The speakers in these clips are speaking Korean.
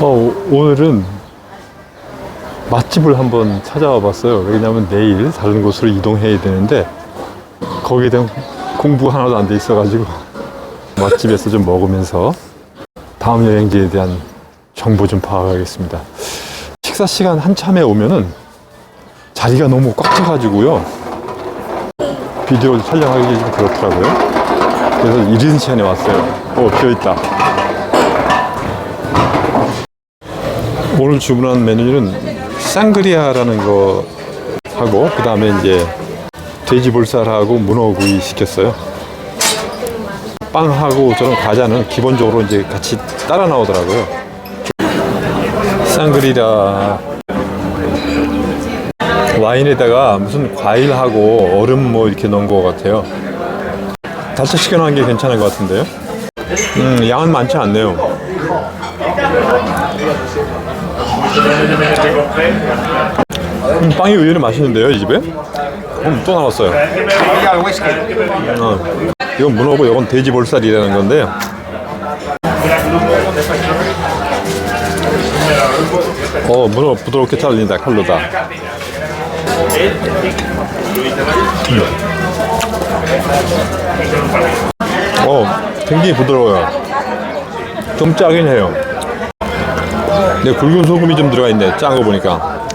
어, 오- 오늘은 맛집을 한번 찾아와 봤어요. 왜냐면 내일 다른 곳으로 이동해야 되는데 거기에 대한 공부 하나도 안 돼 있어가지고 맛집에서 좀 먹으면서 다음 여행지에 대한 정보 좀 파악하겠습니다. 식사 시간 한참에 오면은 자리가 너무 꽉 차가지고요. 비디오를 촬영하기 좀 그렇더라고요. 그래서 이른 시간에 왔어요. 어, 비어있다. 오늘 주문한 메뉴는 쌍그리아라는 거 하고 그 다음에 이제 돼지 볼살하고 문어구이 시켰어요. 빵하고 저런 과자는 기본적으로 이제 같이 따라 나오더라고요. 쌍그리라 와인에다가 무슨 과일하고 얼음 뭐 이렇게 넣은 것 같아요. 다섯 시켜놓은 게 괜찮은 것 같은데요. 음, 양은 많지 않네요. 음, 빵이 의외로 맛있는데요, 이 집에? 음, 또 나왔어요. 어, 이건 문어고 이건 돼지 볼살이라는 건데요. 어, 문어 부드럽게 잘린다, 칼로다. 어, 굉장히 부드러워요. 좀 짜긴 해요. 근데 굵은 소금이 좀 들어가 있네, 짠 거 보니까.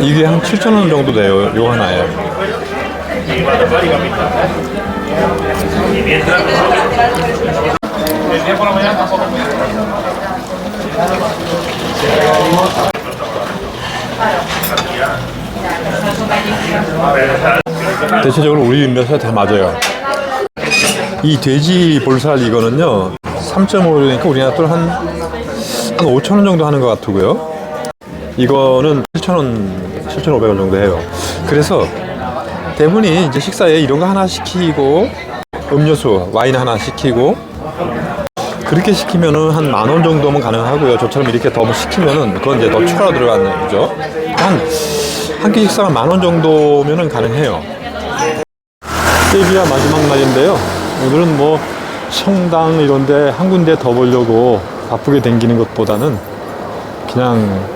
이게 한 7,000원 정도 돼요, 요 하나에. 대체적으로 우리 입맛에 다 맞아요. 이 돼지 볼살 이거는요, 3.5그러니까 우리나라 돈 한, 한 5,000원 정도 하는 것 같고요. 이거는 7,000원, 7,500원 정도 해요. 그래서 대부분이 이제 식사에 이런 거 하나 시키고, 음료수, 와인 하나 시키고, 그렇게 시키면은 한 만 원 정도면 가능하고요. 저처럼 이렇게 더 시키면은 그건 이제 더 추가로 들어가는 거죠. 한, 한 끼 식사가 만 원 정도면은 가능해요. 세비야 마지막 날인데요. 오늘은 뭐 성당 이런데 한 군데 더 보려고 바쁘게 댕기는 것보다는 그냥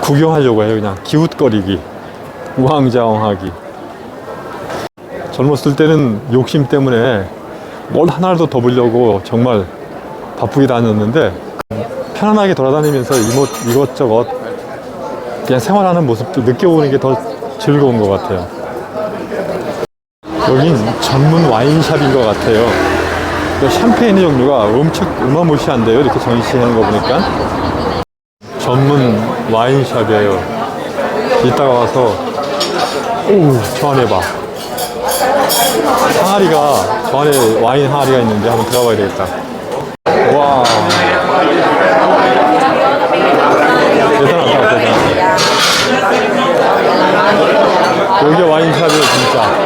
구경하려고 해요. 그냥 기웃거리기, 우왕좌왕하기. 젊었을 때는 욕심 때문에 뭘 하나라도 더 보려고 정말 바쁘게 다녔는데 편안하게 돌아다니면서 이것, 이것저것 그냥 생활하는 모습도 느껴보는 게 더 즐거운 것 같아요. 여긴 전문 와인샵인 것 같아요. 그 샴페인의 종류가 엄청 어마무시한데요. 이렇게 전시하는 거 보니까. 전문 와인샵이에요. 이따가 와서, 오, 저 안에 봐. 항아리가, 저 안에 와인 항아리가 있는데 한번 들어가 봐야 되겠다. 와. 대단하다, 대단하다. 여기 와인샵이에요, 진짜.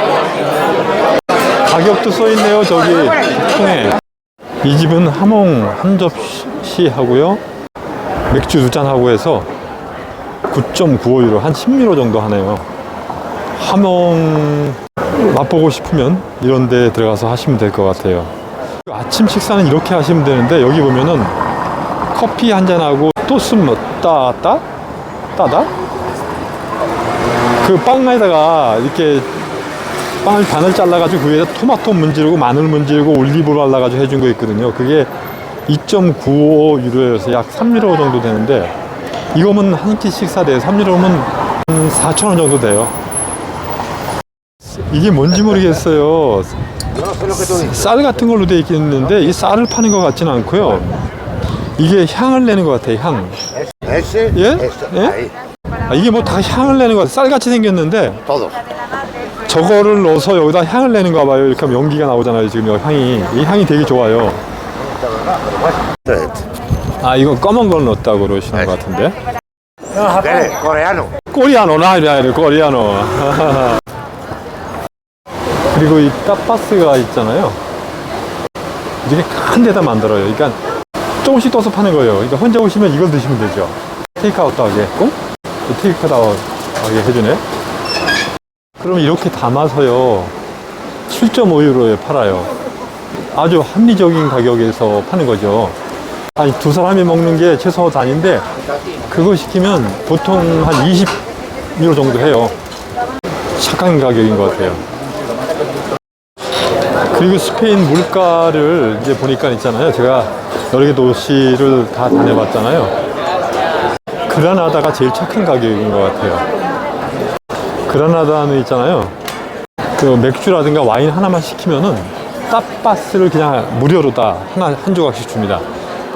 가격도 써 있네요. 저기 통에. 이 집은 하몽 한 접시 하고요. 맥주 두 잔 하고 해서 9.95유로 한 10유로 정도 하네요. 하몽 맛보고 싶으면 이런 데 들어가서 하시면 될 것 같아요. 아침 식사는 이렇게 하시면 되는데 여기 보면은 커피 한 잔하고 또슨 뭐 따따 따다 그 빵에다가 이렇게 빵을 반을 잘라가지고 그 위에다 토마토 문지르고 마늘 문지르고 올리브 발라가지고 해준 거 있거든요. 그게 2.95 유로여서 약 3유로 정도 되는데 이거면 한끼 식사 돼 3유로면 한 4,000원 정도 돼요. 이게 뭔지 모르겠어요. 쌀 같은 걸로 되어 있겠는데 이 쌀을 파는 것 같지는 않고요. 이게 향을 내는 것 같아요. 향. ¿Eh? ahí, 아, 이게 뭐 다 향을 내는 것 같아요. 쌀같이 생겼는데. 저거를 넣어서 여기다 향을 내는가 봐요. 이렇게 하면 연기가 나오잖아요. 지금 여기 향이. 이 향이 되게 좋아요. 아, 이거 검은 걸 넣었다고 그러시는 것 같은데. Dele, coreano. 코리아노, 나이라이르, 코리아노. 그리고 이 타파스가 있잖아요. 이렇게 큰 데다 만들어요. 그러니까 조금씩 떠서 파는 거예요. 그러니까 혼자 오시면 이걸 드시면 되죠. 테이크아웃도 하게끔. 테이크아웃 하게 해주네. 그럼 이렇게 담아서요. 7.5유로에 팔아요. 아주 합리적인 가격에서 파는 거죠. 아니 두 사람이 먹는 게 최소 단인데 그거 시키면 보통 한 20유로 정도 해요. 착한 가격인 것 같아요. 그리고 스페인 물가를 이제 보니까 있잖아요. 제가 여러 개 도시를 다 다녀봤잖아요. 그라나다가 제일 착한 가격인 것 같아요. 그라나다는 있잖아요. 그 맥주라든가 와인 하나만 시키면은 따바스를 그냥 무료로 다 하나 한 조각씩 줍니다.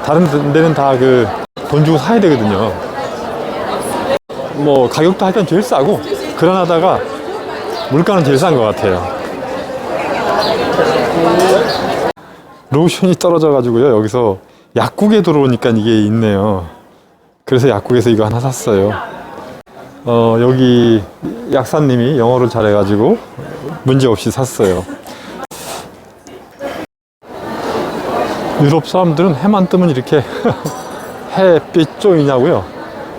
다른 데는 다 그 돈 주고 사야 되거든요. 뭐 가격도 하여튼 제일 싸고 그라나다가 물가는 제일 싼 것 같아요. 로션이 떨어져 가지고요. 여기서 약국에 들어오니까 이게 있네요. 그래서 약국에서 이거 하나 샀어요. 어, 여기 약사님이 영어를 잘해가지고 문제 없이 샀어요. 유럽 사람들은 해만 뜨면 이렇게 햇빛 쪽이냐고요.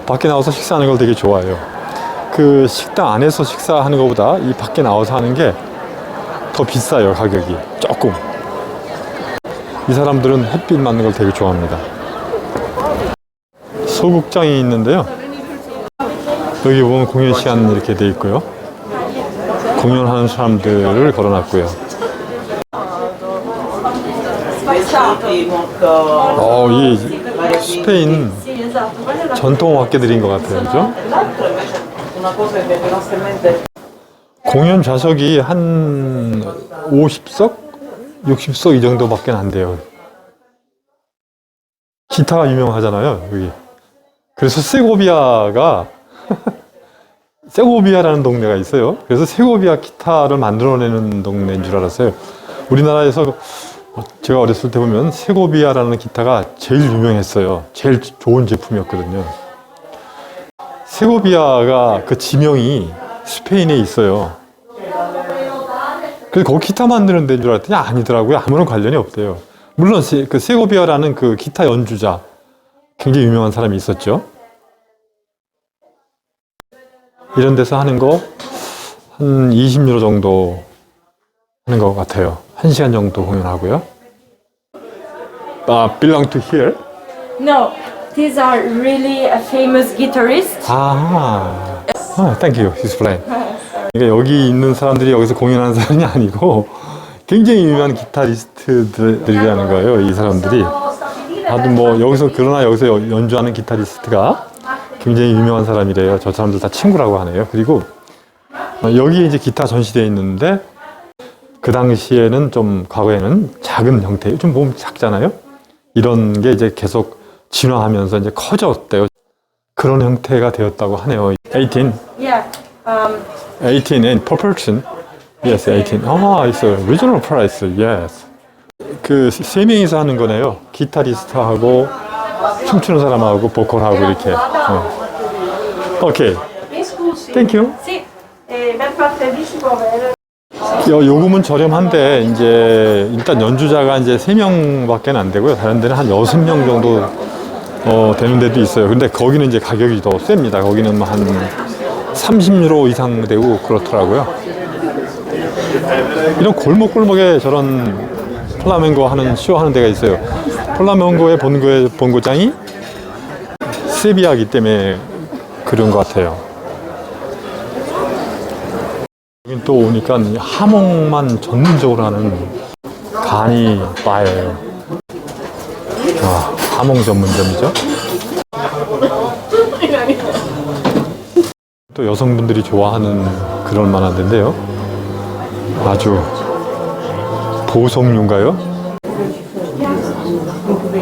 밖에 나와서 식사하는 걸 되게 좋아해요. 그 식당 안에서 식사하는 것보다 이 밖에 나와서 하는 게 더 비싸요, 가격이. 조금. 이 사람들은 햇빛 맞는 걸 되게 좋아합니다. 소극장이 있는데요. 여기 보면 공연 시간 이렇게 돼 있고요. 공연하는 사람들을 걸어놨고요. 어, 이 스페인 전통 악기들인 것 같아요. 그죠? 공연 좌석이 한 50석? 60석 이 정도밖에 안 돼요. 기타가 유명하잖아요, 여기. 그래서 세고비아가 세고비아라는 동네가 있어요. 그래서 세고비아 기타를 만들어내는 동네인 줄 알았어요. 우리나라에서 제가 어렸을 때 보면 세고비아라는 기타가 제일 유명했어요. 제일 좋은 제품이었거든요. 세고비아가 그 지명이 스페인에 있어요. 그래서 거기 기타 만드는 데인 줄 알았더니 아니더라고요. 아무런 관련이 없대요. 물론 세, 그 세고비아라는 그 기타 연주자 굉장히 유명한 사람이 있었죠. 이런 데서 하는 거 한 20유로 정도 하는 것 같아요. 1시간 정도 공연하고요. 아, belong to here? No, these are really a famous guitarist. 아, 아 thank you, explain. 그러니까 여기 있는 사람들이 여기서 공연하는 사람이 아니고 굉장히 유명한 기타리스트들이라는 거예요, 이 사람들이. 아주 뭐 여기서 그러나 여기서 여- 연주하는 기타리스트가 굉장히 유명한 사람이래요. 저 사람들 다 친구라고 하네요. 그리고 어, 여기 이제 기타 전시되어 있는데 그 당시에는 좀 과거에는 작은 형태, 요즘 보면 작잖아요. 이런 게 이제 계속 진화하면서 이제 커졌대요. 그런 형태가 되었다고 하네요. 18, Yeah. Um, 18 in proportion. Yes, 18. 아, it's a regional price. Yes. 그 세 명이서 하는 거네요. 기타리스트하고 춤추는 사람하고 보컬하고 이렇게. 어. 오케이. Per 요, 요금은 저렴한데 이제 일단 연주자가 이제 세 명밖에 안 되고요. 다른 데는 한 여섯 명 정도 어, 되는 데도 있어요. 근데 거기는 이제 가격이 더 셉니다. 거기는 뭐한 30유로 이상 되고 그렇더라고요. 이런 골목골목에 저런 플라멩고 하는 쇼 하는 데가 있어요. 플라멩고의 본고 본고장이 세비야기 때문에 그런 것 같아요. 여긴 또 오니까 이 하몽만 전문적으로 하는 간이 바예요. 아, 하몽 전문점이죠. 또 여성분들이 좋아하는 그런 만한 데인데요. 아주 보석류인가요?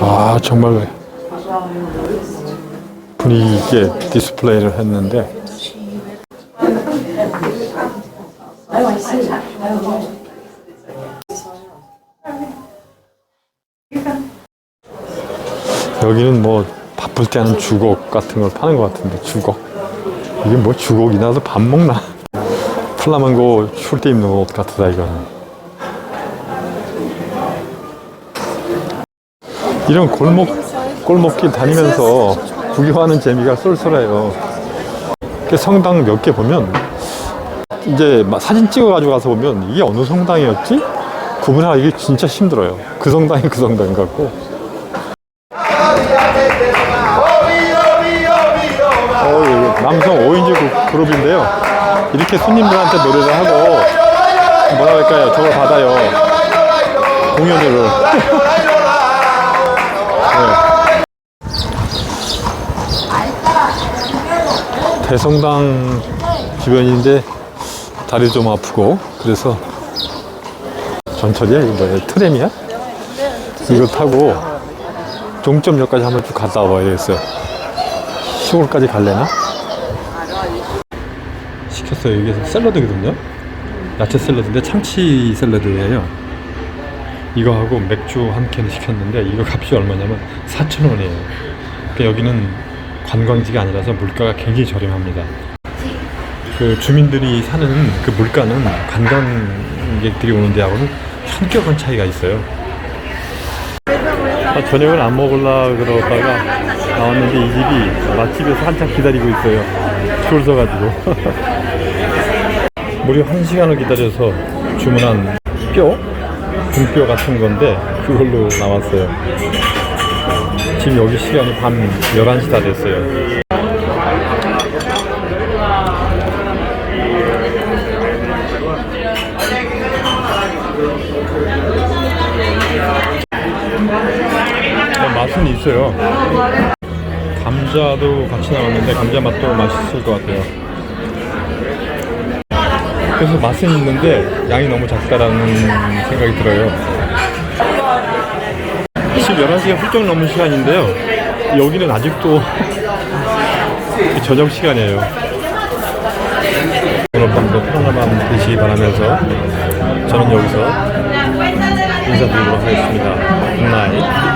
아, 정말 분위기 있게 디스플레이를 했는데. 여기는 뭐 바쁠 때 하는 주걱 같은 걸 파는 것 같은데 주걱. 이게 뭐 주걱이나 서 밥 먹나? 플라멩고 출 때 입는 옷 같다 이거는. 이런 골목 골목길 다니면서 구경하는 재미가 쏠쏠해요. 성당 몇 개 보면 이제 사진 찍어 가지고 가서 보면 이게 어느 성당이었지? 구분하기 진짜 힘들어요. 그 성당이 그 성당 같고. 어, 남성 5인조 그 그룹인데요. 이렇게 손님들한테 노래를 하고 뭐라 할까요? 저걸 받아요. 공연으로. 대성당 주변인데 다리 좀 아프고 그래서 전철이야 이거 뭐야 트램이야? 이거 타고 종점역까지 한번 쭉 갔다 와봐야 되겠어요. 시골까지 갈래나? 시켰어요. 이게 샐러드거든요. 야채 샐러드인데 참치 샐러드예요. 이거하고 맥주 한 캔 시켰는데 이거 값이 얼마냐면 4,000원이에요. 그러니까 여기는 관광지가 아니라서 물가가 굉장히 저렴합니다. 그 주민들이 사는 그 물가는 관광객들이 오는 데하고는 현격한 차이가 있어요. 아, 저녁을 안 먹으려 그러다가 나왔는데 이 집이 맛집에서 한참 기다리고 있어요. 줄 서가지고. 무려 한 시간을 기다려서 주문한 뼈? 등뼈 같은 건데 그걸로 나왔어요. 지금 여기 시간이 밤 11시 다 됐어요. 어, 맛은 있어요. 감자도 같이 나왔는데 감자 맛도 맛있을 것 같아요. 그래서 맛은 있는데 양이 너무 작다라는 생각이 들어요. 지금 11시가 훌쩍 넘은 시간인데요. 여기는 아직도 저녁 시간이에요. 오늘 밤도 편안한 밤 되시기 바라면서 저는 여기서 인사드리도록 하겠습니다. 굿나잇.